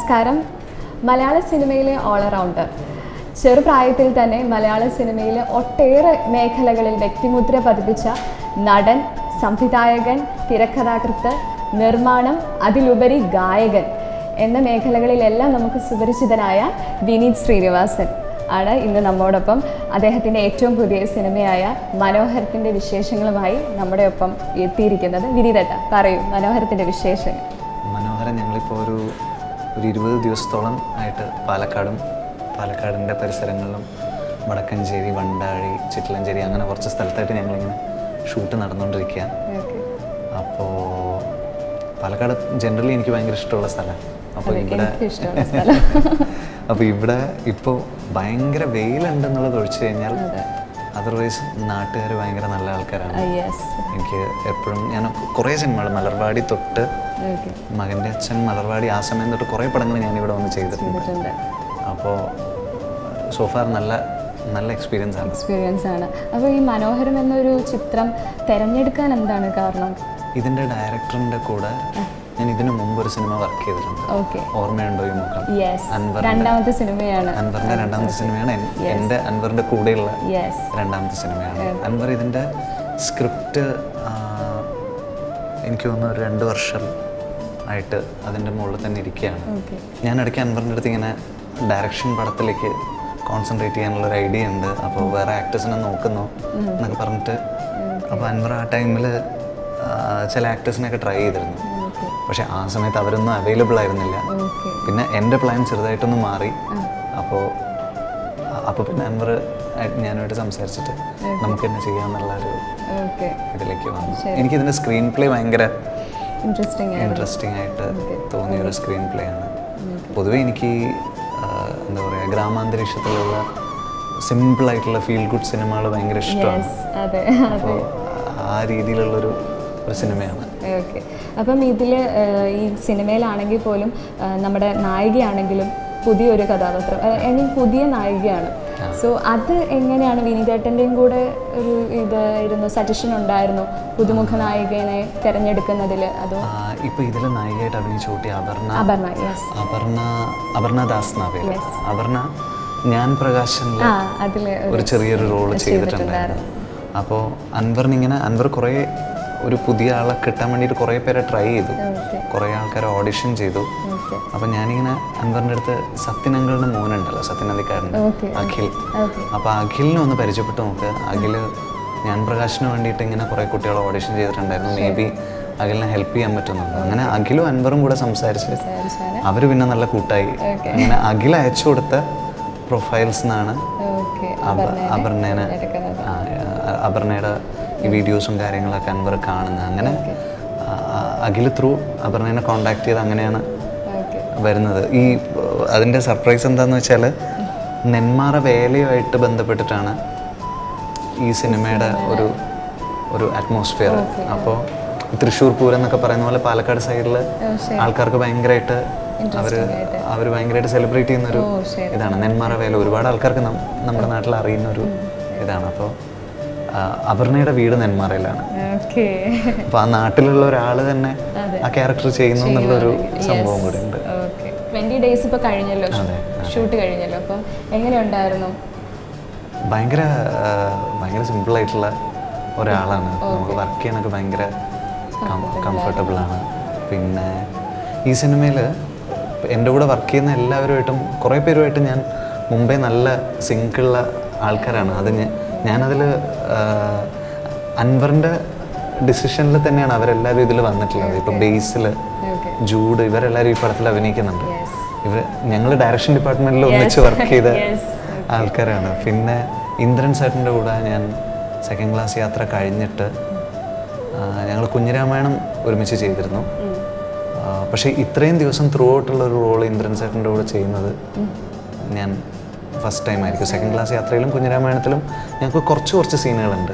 നമസ്കാരം. മലയാള സിനിമയിലെ ഓൾറൗണ്ടർ ചെറുപ്രായത്തിൽ തന്നെ മലയാള സിനിമയിലെ ഒട്ടേറെ മേഖലകളിൽ വ്യക്തിമുദ്ര പതിപ്പിച്ച നടൻ സംവിധായകൻ തിരക്കഥാകൃത്ത് നിർമ്മാണം അതിലുപരി ഗായകൻ എന്ന മേഖലകളിലെല്ലാം നമുക്ക് സുപരിചിതനായ വിനീത് ശ്രീനിവാസൻ ആണ് ഇന്ന് നമ്മോടൊപ്പം. അദ്ദേഹത്തിന്റെ ഏറ്റവും പുതിയ സിനിമയായ മനോഹരത്തിന്റെ വിശേഷങ്ങളുമായി നമ്മുടെ ഒപ്പം എത്തിയിരിക്കുന്നത് വിനീതട്ട. പറയൂ മനോഹരത്തിന്റെ വിശേഷങ്ങൾ. മനോഹരൻ ഞങ്ങളിപ്പോൾ ഒരു ഒരു ഇരുപത് ദിവസത്തോളം ആയിട്ട് പാലക്കാടും പാലക്കാടിന്റെ പരിസരങ്ങളിലും വടക്കഞ്ചേരി വണ്ടാഴി ചിറ്റലഞ്ചേരി അങ്ങനെ കുറച്ച് സ്ഥലത്തായിട്ട് ഞങ്ങളിങ്ങനെ ഷൂട്ട് നടന്നുകൊണ്ടിരിക്കുക. അപ്പോൾ പാലക്കാട് ജനറലി എനിക്ക് ഭയങ്കര ഇഷ്ടമുള്ള സ്ഥലമാണ്. അപ്പോൾ ഇവിടെ അപ്പോൾ ഇവിടെ ഇപ്പോൾ ഭയങ്കര വെയിലുണ്ടെന്നുള്ളത് ഒഴിച്ചു കഴിഞ്ഞാൽ. അതർവൈസ് നാട്ടുകാർ ഭയങ്കര നല്ല ആൾക്കാരാണ്. യെസ് എനിക്ക് എപ്പോഴും ഞാൻ കുറേ സിനിമകൾ മലർവാടി തൊട്ട് മകന്റെ അച്ഛൻ മലർവാടി ആ സമയം തൊട്ട് കുറേ പടങ്ങൾ ഞാൻ ഇവിടെ വന്ന് ചെയ്തിട്ടുണ്ട്. ചെയ്തിട്ടുണ്ട്. അപ്പോൾ സോഫാർ നല്ല നല്ല എക്സ്പീരിയൻസ് ആണ്. എക്സ്പീരിയൻസ് ആണ്. അപ്പോൾ ഈ മനോഹരം എന്നൊരു ചിത്രം തിരഞ്ഞെടുക്കാൻ എന്താണ് കാരണം? ഇതിന്റെ ഡയറക്ടറിന്റെ കൂടെ ഞാൻ ഇതിനു മുമ്പ് ഒരു സിനിമ വർക്ക് ചെയ്തിട്ടുണ്ട്. ഓർമ്മയുണ്ടോ ഈ മുഖം? രണ്ടാമത്തെ സിനിമയാണ്. അൻവറിന്റെ രണ്ടാമത്തെ സിനിമയാണ്. എന്റെ അൻവറിന്റെ കൂടെയുള്ള രണ്ടാമത്തെ സിനിമയാണ്. അൻവർ ഇതിന്റെ സ്ക്രിപ്റ്റ് എനിക്ക് തോന്നുന്നു ഒരു രണ്ട് വർഷം ആയിട്ട് അതിന്റെ മുകളിൽ തന്നെ ഇരിക്കുകയാണ്. ഞാൻ ഇടയ്ക്ക് അൻവറിന്റെ അടുത്ത് ഇങ്ങനെ ഡയറക്ഷൻ പടത്തിലേക്ക് കോൺസെൻട്രേറ്റ് ചെയ്യാനുള്ള ഒരു ഐഡിയ ഉണ്ട്. അപ്പോൾ വേറെ ആക്ടേഴ്സിനെ നോക്കുന്നു എന്നൊക്കെ പറഞ്ഞിട്ട് അപ്പോൾ അൻവർ ആ ടൈമിൽ ചില ആക്ടേഴ്സിനെയൊക്കെ ട്രൈ ചെയ്തിരുന്നു. പക്ഷേ ആ സമയത്ത് അവരൊന്നും അവൈലബിൾ ആയിരുന്നില്ല. പിന്നെ എന്റെ പ്ലാൻ ചെറുതായിട്ടൊന്ന് മാറി. അപ്പോൾ അപ്പോൾ പിന്നെ അൻവർ ഞാനുമായിട്ട് സംസാരിച്ചിട്ട് നമുക്ക് എന്നെ ചെയ്യാമെന്നുള്ള ഒരു ഇതിലേക്ക് വന്നു. എനിക്കിതിന്റെ സ്ക്രീൻ പ്ലേ ഭയങ്കര ഇൻട്രസ്റ്റിംഗ് ആയിട്ട് തോന്നിയ ഒരു സ്ക്രീൻ പ്ലേ ആണ്. പൊതുവെ എനിക്ക് എന്താ പറയുക ഗ്രാമാന്തരീക്ഷത്തിലുള്ള സിമ്പിളായിട്ടുള്ള ഫീൽ ഗുഡ് സിനിമകൾ ഭയങ്കര ഇഷ്ടമാണ്. അപ്പോൾ ആ രീതിയിലുള്ളൊരു ഒരു സിനിമയാണ് ഓക്കെ അപ്പം ഇതിൽ ഈ സിനിമയിലാണെങ്കിൽ പോലും നമ്മുടെ നായികയാണെങ്കിലും പുതിയൊരു കഥാപാത്രം. ഐ മീൻ പുതിയ നായികയാണ്. സോ അത് എങ്ങനെയാണ് വിനീതേട്ടന്റെയും കൂടെ ഒരു ഇതായിരുന്നു സജഷൻ ഉണ്ടായിരുന്നു പുതുമുഖ നായികനെ തിരഞ്ഞെടുക്കുന്നതിൽ അതോ? ഇപ്പോൾ ഇതിൽ നായികയായിട്ട് അഭിനയിച്ച കുട്ടി അപർണ. അപർണ അപർണ അപർണ ദാസ് അപർണ ഞാൻ പ്രകാശൻ അതിൽ ഒരു ചെറിയൊരു റോൾ ചെയ്തിട്ടുണ്ടായിരുന്നു. അപ്പോൾ അൻവറിന് ഇങ്ങനെ അൻവർ കുറേ ഒരു പുതിയ ആളെ കിട്ടാൻ വേണ്ടിയിട്ട് കുറേ പേരെ ട്രൈ ചെയ്തു. കുറേ ആൾക്കാരെ ഓഡിഷൻ ചെയ്തു. അപ്പൊ ഞാനിങ്ങനെ അൻവറിന്റെ അടുത്ത് സത്യൻ അങ്കിളിന്റെ മോനുണ്ടല്ലോ സത്യൻ അഖിൽ. അപ്പൊ അപ്പോൾ അഖിലിനെ ഒന്ന് പരിചയപ്പെട്ട് നോക്ക്. അഖിൽ ഞാൻ പ്രകാശിന് വേണ്ടിയിട്ട് ഇങ്ങനെ കുറേ കുട്ടികളെ ഓഡിഷൻ ചെയ്തിട്ടുണ്ടായിരുന്നു. മേ ബി അഖിലിനെ ഹെൽപ്പ് ചെയ്യാൻ പറ്റുന്നുണ്ട്. അങ്ങനെ അഖിലും അൻവറും കൂടെ സംസാരിച്ച് അവർ പിന്നെ നല്ല കൂട്ടായി. അങ്ങനെ അഖിൽ അയച്ചു കൊടുത്ത പ്രൊഫൈൽസ് എന്നാണ് അപർണേനെ അപർണയുടെ ഈ വീഡിയോസും കാര്യങ്ങളൊക്കെ അൻവർ കാണുന്നത്. അങ്ങനെ അഖില അഖിൽ ത്രൂ അപർണേനെ കോണ്ടാക്ട് ചെയ്ത് അങ്ങനെയാണ് വരുന്നത്. ഈ അതിന്റെ സർപ്രൈസ് എന്താന്ന് വെച്ചാൽ നെന്മാറ വേലയുമായിട്ട് ബന്ധപ്പെട്ടിട്ടാണ് ഈ സിനിമയുടെ ഒരു ഒരു അറ്റ്മോസ്ഫിയർ അപ്പോൾ തൃശ്ശൂർ പൂരം എന്നൊക്കെ പറയുന്ന പോലെ പാലക്കാട് സൈഡിൽ ആൾക്കാർക്ക് ഭയങ്കരമായിട്ട് അവർ അവർ ഭയങ്കരമായിട്ട് സെലിബ്രേറ്റ് ചെയ്യുന്നൊരു ഇതാണ്. നെന്മാറ വേല ഒരുപാട് ആൾക്കാർക്ക് നമ്മുടെ നാട്ടിൽ അറിയുന്ന ഒരു ഇതാണ്. അപ്പോൾ അപർണയുടെ വീട് നെന്മാറയിലാണ്. അപ്പൊ ആ നാട്ടിലുള്ള ഒരാൾ തന്നെ ആ ക്യാരക്ടർ ചെയ്യുന്നു എന്നുള്ളൊരു സംഭവം കൂടെ ഉണ്ട്. ഡേയ്സ് കഴിഞ്ഞല്ലോ. ഷൂട്ട് കഴിഞ്ഞല്ലോ. അപ്പൊ എങ്ങനെയുണ്ടായിരുന്നു? ഭയങ്കര ഭയങ്കര സിമ്പിൾ ആയിട്ടുള്ള ഒരാളാണ്. നമുക്ക് വർക്ക് ചെയ്യാനൊക്കെ ഭയങ്കര കംഫർട്ടബിൾ ആണ്. പിന്നെ ഈ സിനിമയിൽ എന്റെ കൂടെ വർക്ക് ചെയ്യുന്ന എല്ലാവരുമായിട്ടും കുറേ പേരുമായിട്ട് ഞാൻ മുംബൈ നല്ല സിങ്കുള്ള ആൾക്കാരാണ്. അത് ഞാനതിൽ അൻവറിന്റെ ഡിസിഷനിൽ തന്നെയാണ് അവരെല്ലാവരും ഇതിൽ വന്നിട്ടുള്ളത്. ഇപ്പം ബേസിൽ ജൂഡ് ഇവരെല്ലാവരും ഈ പടത്തിൽ അഭിനയിക്കുന്നുണ്ട്. ഇവർ ഞങ്ങൾ ഡയറക്ഷൻ ഡിപ്പാർട്ട്മെന്റിൽ ഒന്നിച്ച് വർക്ക് ചെയ്ത ആൾക്കാരാണ്. പിന്നെ ഇന്ദ്രൻ സാറിന്റെ കൂടെ ഞാൻ സെക്കൻഡ് ക്ലാസ് യാത്ര കഴിഞ്ഞിട്ട് ഞങ്ങൾ കുഞ്ഞിരാമായണം ഒരുമിച്ച് ചെയ്തിരുന്നു. പക്ഷേ ഇത്രയും ദിവസം ത്രൂ ഔട്ടുള്ള ഒരു റോൾ ഇന്ദ്രൻ സാറിന്റെ കൂടെ ചെയ്യുന്നത് ഞാൻ ഫസ്റ്റ് ടൈം ആയിരിക്കും. സെക്കൻഡ് ക്ലാസ് യാത്രയിലും കുഞ്ഞിരാമായണത്തിലും ഞങ്ങൾക്ക് കുറച്ച് കുറച്ച് സീനുകളുണ്ട്.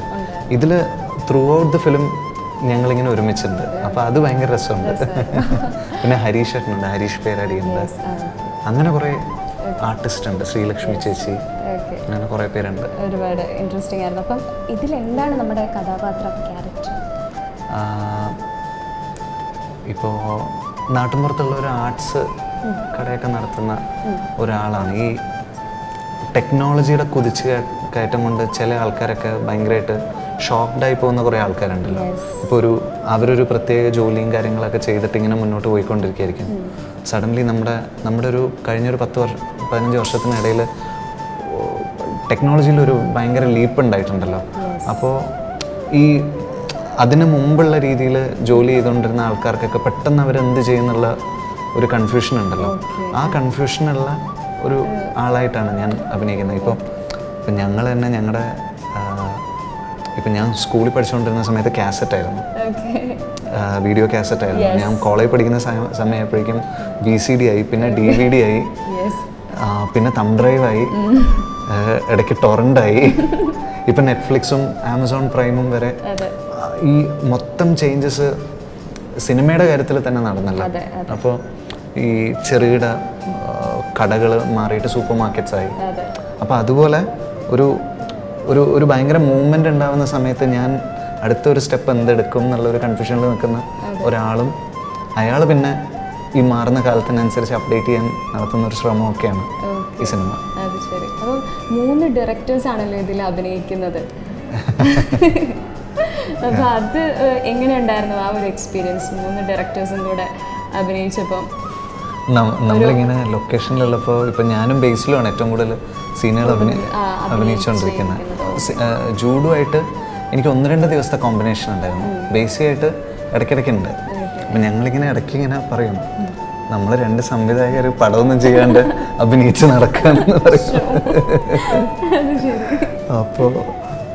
ഇതിൽ ത്രൂ ഔട്ട് ദ ഫിലിം ഞങ്ങളിങ്ങനെ ഒരുമിച്ചുണ്ട്. അപ്പോൾ അത് ഭയങ്കര രസമുണ്ട്. പിന്നെ ഹരീഷ് ഏട്ടനുണ്ട് ഹരീഷ് പേരടിയുണ്ട്. അങ്ങനെ കുറേ ആർട്ടിസ്റ്റ് ഉണ്ട് ശ്രീലക്ഷ്മി ചേച്ചി. അങ്ങനെ കുറേ പേരുണ്ട്. ഒരുപാട് ഇൻട്രസ്റ്റിംഗ് ആയിരുന്നു. അപ്പം ഇതിലെന്താണ് നമ്മുടെ കഥാപാത്രം ക്യാരക്ടർ ഇപ്പോൾ നാട്ടിൻപുറത്തുള്ള ഒരു ആർട്സ് കടയൊക്കെ നടത്തുന്ന ഒരാളാണ്. ഈ ടെക്നോളജിയുടെ കുതിച്ച് കയറ്റം കൊണ്ട് ചില ആൾക്കാരൊക്കെ ഭയങ്കരമായിട്ട് ഷോക്ക്ഡായി പോകുന്ന കുറേ ആൾക്കാരുണ്ടല്ലോ. ഇപ്പോൾ ഒരു അവരൊരു പ്രത്യേക ജോലിയും കാര്യങ്ങളൊക്കെ ചെയ്തിട്ട് ഇങ്ങനെ മുന്നോട്ട് പോയിക്കൊണ്ടിരിക്കുകയായിരിക്കും. സഡൻലി നമ്മുടെ നമ്മുടെ ഒരു കഴിഞ്ഞൊരു പത്ത് വർഷം പതിനഞ്ച് വർഷത്തിനിടയിൽ ടെക്നോളജിയിൽ ഒരു ഭയങ്കര ലീപ്പ് ഉണ്ടായിട്ടുണ്ടല്ലോ. അപ്പോൾ ഈ അതിന് മുമ്പുള്ള രീതിയിൽ ജോലി ചെയ്തുകൊണ്ടിരുന്ന ആൾക്കാർക്കൊക്കെ പെട്ടെന്ന് അവരെന്ത് ചെയ്യുന്നുള്ള ഒരു കൺഫ്യൂഷൻ ഉണ്ടല്ലോ. ആ കൺഫ്യൂഷനുള്ള ഒരു ആളായിട്ടാണ് ഞാൻ അഭിനയിക്കുന്നത്. ഇപ്പോൾ ഇപ്പം ഞങ്ങൾ തന്നെ ഞങ്ങളുടെ ഇപ്പം ഞാൻ സ്കൂളിൽ പഠിച്ചുകൊണ്ടിരുന്ന സമയത്ത് കാസറ്റ് ആയിരുന്നു. ഓക്കെ വീഡിയോ കാസറ്റ് ആയിരുന്നു. ഞാൻ കോളേജിൽ പഠിക്കുന്ന സമയ സമയമായപ്പോഴേക്കും വി സി ഡി ആയി പിന്നെ ഡി വി ഡി ആയി. പിന്നെ തം ഡ്രൈവായി ആ, ഇടയ്ക്ക് ടൊറന്റായി ഇപ്പം നെറ്റ്ഫ്ലിക്സും ആമസോൺ പ്രൈമും വരെ ഈ മൊത്തം ചേഞ്ചസ് സിനിമയുടെ കാര്യത്തിൽ തന്നെ നടന്നല്ലോ. അപ്പോൾ ഈ ചെറുകിട കടകൾ മാറിയിട്ട് സൂപ്പർ മാർക്കറ്റ്സ് ആയി അപ്പൊ അപ്പോൾ അതുപോലെ ഒരു ഒരു ഒരു ഭയങ്കര മൂവ്മെന്റ് ഉണ്ടാകുന്ന സമയത്ത് ഞാൻ അടുത്ത ഒരു സ്റ്റെപ്പ് എന്തെടുക്കും എന്നുള്ള ഒരു കൺഫ്യൂഷനിൽ നിൽക്കുന്ന ഒരാളും അയാൾ പിന്നെ ഈ മാറുന്ന കാലത്തിനനുസരിച്ച് അപ്ഡേറ്റ് ചെയ്യാൻ നടത്തുന്ന ഒരു ശ്രമമൊക്കെയാണ് ഈ സിനിമ. അത് ശരി. അപ്പോൾ മൂന്ന് ഡയറക്ടേഴ്സ് ആണല്ലോ ഇതിൽ അഭിനയിക്കുന്നത്. അപ്പൊ അത് എങ്ങനെയുണ്ടായിരുന്നു ആ ഒരു എക്സ്പീരിയൻസ് മൂന്ന് ഡയറക്ടേഴ്സും കൂടെ അഭിനയിച്ചപ്പം? നം- നമ്മളിങ്ങനെ ലൊക്കേഷനിലുള്ളപ്പോൾ ഇപ്പം ഞാനും ബേസിലുമാണ് ഏറ്റവും കൂടുതൽ സീനുകൾ അഭിനയി അഭിനയിച്ചുകൊണ്ടിരിക്കുന്നത്. ജൂഡുമായിട്ട് എനിക്ക് ഒന്ന് രണ്ട് ദിവസത്തെ കോമ്പിനേഷൻ ഉണ്ടായിരുന്നു. ബേസിയായിട്ട് ഇടയ്ക്കിടയ്ക്ക്. ഉണ്ട് അപ്പം ഞങ്ങളിങ്ങനെ ഇടയ്ക്ക് ഇങ്ങനെ പറയും നമ്മൾ രണ്ട് സംവിധായകർ പടമൊന്നും ചെയ്യാണ്ട് അഭിനയിച്ച് നടക്കാന്ന് പറയും. അപ്പോൾ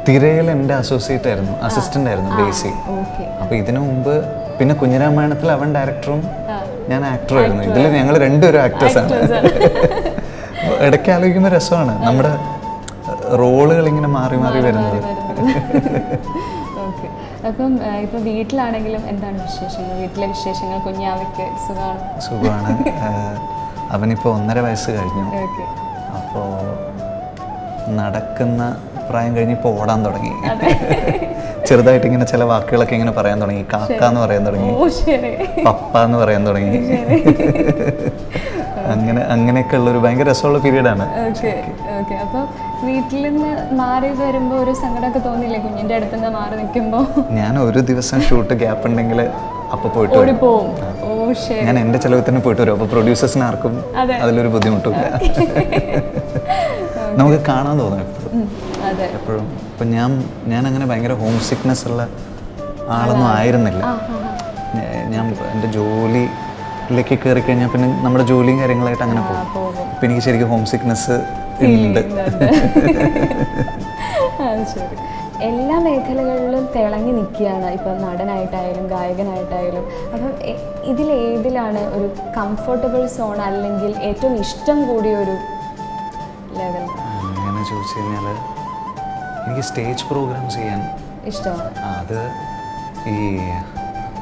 തിരയിൽ എന്റെ അസോസിയേറ്റ് ആയിരുന്നു അസിസ്റ്റന്റ് ആയിരുന്നു ബേസി അപ്പോൾ ഇതിനു മുമ്പ് പിന്നെ കുഞ്ഞിരാമായണത്തിൽ അവൻ ഡയറക്ടറും ഞാൻ ആക്ടറായിരുന്നു ഇതിൽ ഞങ്ങൾ രണ്ടുപേരും ആക്ടേഴ്സാണ് ഇടയ്ക്ക് ആലോചിക്കുന്ന രസമാണ്. നമ്മുടെ റോളുകൾ ഇങ്ങനെ മാറി മാറി വരുന്നത്. അപ്പം ഇപ്പൊ വീട്ടിലാണെങ്കിലും എന്താണ് വിശേഷങ്ങൾ? വീട്ടിലെ വിശേഷങ്ങൾ കുഞ്ഞാവയ്ക്ക് സുഖമാണ്? സുഖമാണ്. അവനിപ്പോ ഒന്നര വയസ്സ് കഴിഞ്ഞു. അപ്പോ അപ്പോൾ നടക്കുന്ന പ്രായം കഴിഞ്ഞ് ഇപ്പോൾ ഓടാൻ തുടങ്ങി. ചെറുതായിട്ട് ഇങ്ങനെ ചില വാക്കുകളൊക്കെ ഇങ്ങനെ പറയാൻ തുടങ്ങി. കാക്ക എന്ന് പറയാൻ തുടങ്ങി. പപ്പ എന്ന് പറയാൻ തുടങ്ങി. അങ്ങനെ അങ്ങനെയൊക്കെ ഉള്ള ഒരു ഭയങ്കര രസമുള്ള പീരീഡാണ്. ആണ് ഓക്കെ. അപ്പം വീട്ടിൽ നിന്ന് മാറി വരുമ്പോൾ ഒരു സങ്കടമൊക്കെ തോന്നില്ലേ കുഞ്ഞിന്റെ അടുത്ത് നിന്ന് മാറി നിൽക്കുമ്പോൾ? ഞാൻ ഒരു ദിവസം ഷൂട്ട് ഗ്യാപ്പ് ഉണ്ടെങ്കിൽ അപ്പൊ പോയിട്ട് ഞാൻ എന്റെ ചെലവിൽ തന്നെ പോയിട്ട് വരും. അപ്പൊ പ്രൊഡ്യൂസേഴ്സിന് ആർക്കും അതിലൊരു ബുദ്ധിമുട്ടില്ല നമുക്ക് കാണാൻ തോന്നും എപ്പോഴും. എപ്പോഴും. ഇപ്പം ഞാൻ ഞാൻ അങ്ങനെ ഭയങ്കര ഹോം സിക്നെസ് ഉള്ള ആളൊന്നും ആയിരുന്നില്ല. ഞാൻ എന്റെ ജോലിയിലേക്ക് കയറി കഴിഞ്ഞാൽ പിന്നെ നമ്മുടെ ജോലിയും കാര്യങ്ങളായിട്ട് അങ്ങനെ പോകും. അപ്പം എനിക്ക് ശരിക്കും ഹോം സിക്നെസ് ഉണ്ട്. ശരി. എല്ലാ മേഖലകളിലും തിളങ്ങി നിൽക്കുകയാണ് ഇപ്പം നടനായിട്ടായാലും ഗായകനായിട്ടായാലും. അപ്പം ഇതിൽ ഇതിലേതിലാണ് ഒരു കംഫർട്ടബിൾ സോൺ അല്ലെങ്കിൽ ഏറ്റവും ഇഷ്ടം കൂടിയ ഒരു ലെവൽ അങ്ങനെ ചോദിച്ചു കഴിഞ്ഞാൽ എനിക്ക് സ്റ്റേജ് പ്രോഗ്രാം ചെയ്യാൻ ഇഷ്ടമാണ്. അത് ഈ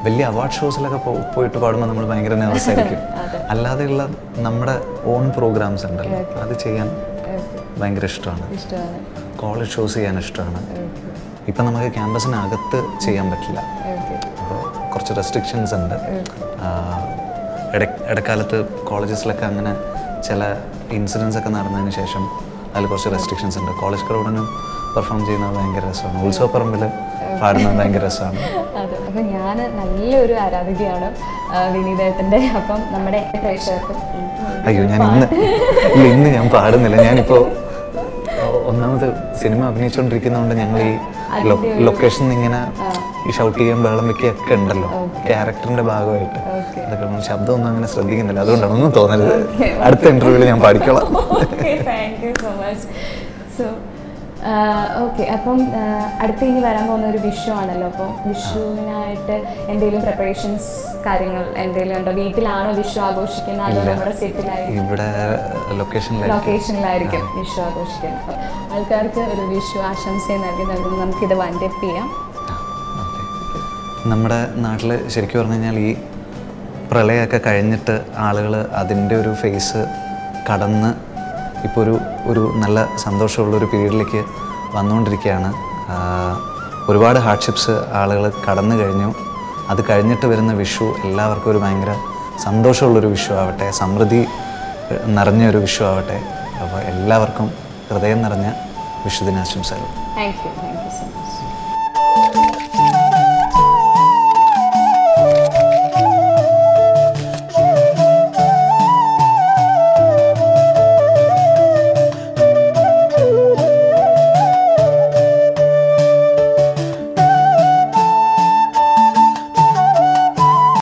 വലിയ അവാർഡ് ഷോസിലൊക്കെ പോയിട്ട് പാടുമ്പോൾ നമ്മൾ ഭയങ്കര നെർവസ് ആയിരിക്കും. അല്ലാതെയുള്ള നമ്മുടെ ഓൺ പ്രോഗ്രാംസ് ഉണ്ടല്ലോ അത് ചെയ്യാൻ ഭയങ്കര ഇഷ്ടമാണ്. ഇഷ്ടമാണ്. കോളേജ് ഷോസ് ചെയ്യാൻ ഇഷ്ടമാണ്. ഇപ്പം നമുക്ക് ക്യാമ്പസിനകത്ത് ചെയ്യാൻ പറ്റില്ല. അപ്പോൾ കുറച്ച് റെസ്ട്രിക്ഷൻസ് ഉണ്ട്. ഇട- ഇടക്കാലത്ത് കോളേജസിലൊക്കെ അങ്ങനെ ചില ഇൻസിഡൻസ് ഒക്കെ നടന്നതിന് ശേഷം അതിൽ കുറച്ച് റെസ്ട്രിക്ഷൻസ് ഉണ്ട്. കോളേജ് ക്രൗഡിനും പെർഫോം ചെയ്യുന്നത് ഭയങ്കര രസമാണ്. ഉത്സവപ്പറമ്പിൽ പാടുന്നത് ഭയങ്കര രസമാണ്. അതെ അപ്പം ഞാൻ നല്ലൊരു ആരാധികയാണ് വിനീതേട്ടന്റെ. അപ്പം നമ്മുടെ പ്രേക്ഷകർക്കും അയ്യോ ഞാൻ ഇന്ന് ഇല്ല ഇന്ന് ഞാൻ പാടുന്നില്ല. ഞാനിപ്പോൾ ഒന്നാമത് സിനിമ അഭിനയിച്ചുകൊണ്ടിരിക്കുന്നതുകൊണ്ട് ഞങ്ങൾ ഈ ലൊക്കേഷൻ ഇങ്ങനെ ഈ ഷൗട്ട് ചെയ്യാൻ ബഹളം വെക്കുകയൊക്കെ ഉണ്ടല്ലോ. ക്യാരക്ടറിന്റെ ഭാഗമായിട്ട്. അതൊക്കെ നമ്മൾ ശബ്ദമൊന്നും അങ്ങനെ ശ്രദ്ധിക്കുന്നില്ല. അതുകൊണ്ടാണ് ഒന്നും തോന്നരുത് അടുത്ത ഇന്റർവ്യൂവിൽ ഞാൻ പാടിക്കോളാം. So much so okay. അപ്പം അടുത്ത ഇനി വരാൻ പോകുന്ന ഒരു വിഷു ആണല്ലോ. അപ്പോൾ വിഷുവിനായിട്ട് എന്തെങ്കിലും പ്രിപ്പറേഷൻസ് കാര്യങ്ങൾ എന്തെങ്കിലും ഉണ്ടോ? വീട്ടിലാണോ വിഷു ആഘോഷിക്കുന്നത്? അതോ നമ്മുടെ സെറ്റിലായിരിക്കും? ഇവിടെ ലൊക്കേഷനിലായി ലൊക്കേഷനിലായിരിക്കും വിഷു ആഘോഷിക്കുന്നത്. അപ്പം ആൾക്കാർക്ക് ഒരു വിഷു ആശംസയും നൽകി നൽകുന്നു. നമുക്കിത് വൈൻഡപ്പ് ചെയ്യാം. നമ്മുടെ നാട്ടിൽ ശരിക്കും പറഞ്ഞു കഴിഞ്ഞാൽ ഈ പ്രളയമൊക്കെ കഴിഞ്ഞിട്ട് ആളുകൾ അതിന്റെ ഒരു ഫേസ് കടന്ന് ഇപ്പോൾ ഒരു ഒരു നല്ല സന്തോഷമുള്ളൊരു പീരീഡിലേക്ക് വന്നുകൊണ്ടിരിക്കുകയാണ്. ഒരുപാട് ഹാർഡ്ഷിപ്സ് ആളുകൾ കടന്നു കഴിഞ്ഞു. അത് കഴിഞ്ഞിട്ട് വരുന്ന വിഷു എല്ലാവർക്കും ഒരു ഭയങ്കര സന്തോഷമുള്ളൊരു വിഷു ആവട്ടെ സമൃദ്ധി നിറഞ്ഞ ഒരു വിഷു ആവട്ടെ. അപ്പോൾ എല്ലാവർക്കും ഹൃദയം നിറഞ്ഞ വിഷുദിനാശംസകൾ. Thank you thank you